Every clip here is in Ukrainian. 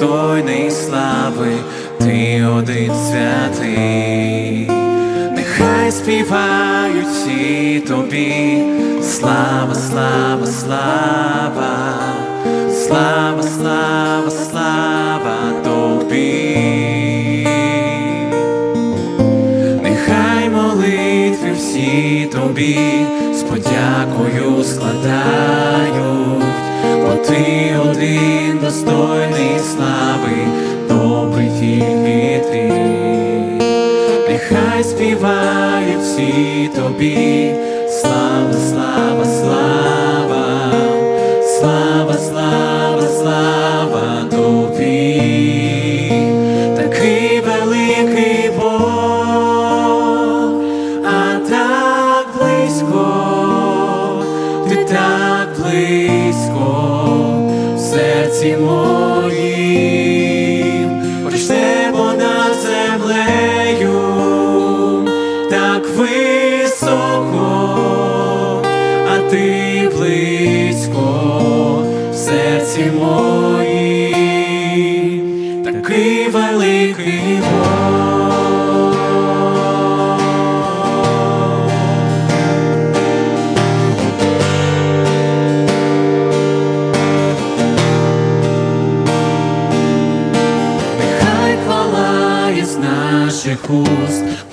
достойний слави, ти один святий, нехай співають всі тобі, слава, слава, слава, слава, слава, слава тобі, нехай молитви всі тобі, з подякою складають ти один достойний слави, добрий тільки ти. Нехай співають всі тобі, слава, слава, слава, слава, слава, слава тобі, такий великий Бог, а так близько, ти так близько серці моїм, хоч небо над землею, так високо, а ти близько в серці моїм, خوست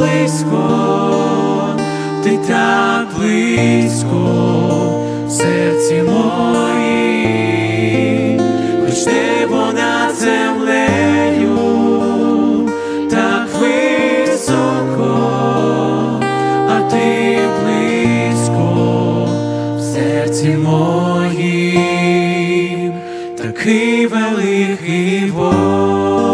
близько, ти так близько в серці моїм, хоч небо над землею, так високо, а ти близько в серці моїм, такий великий Бог.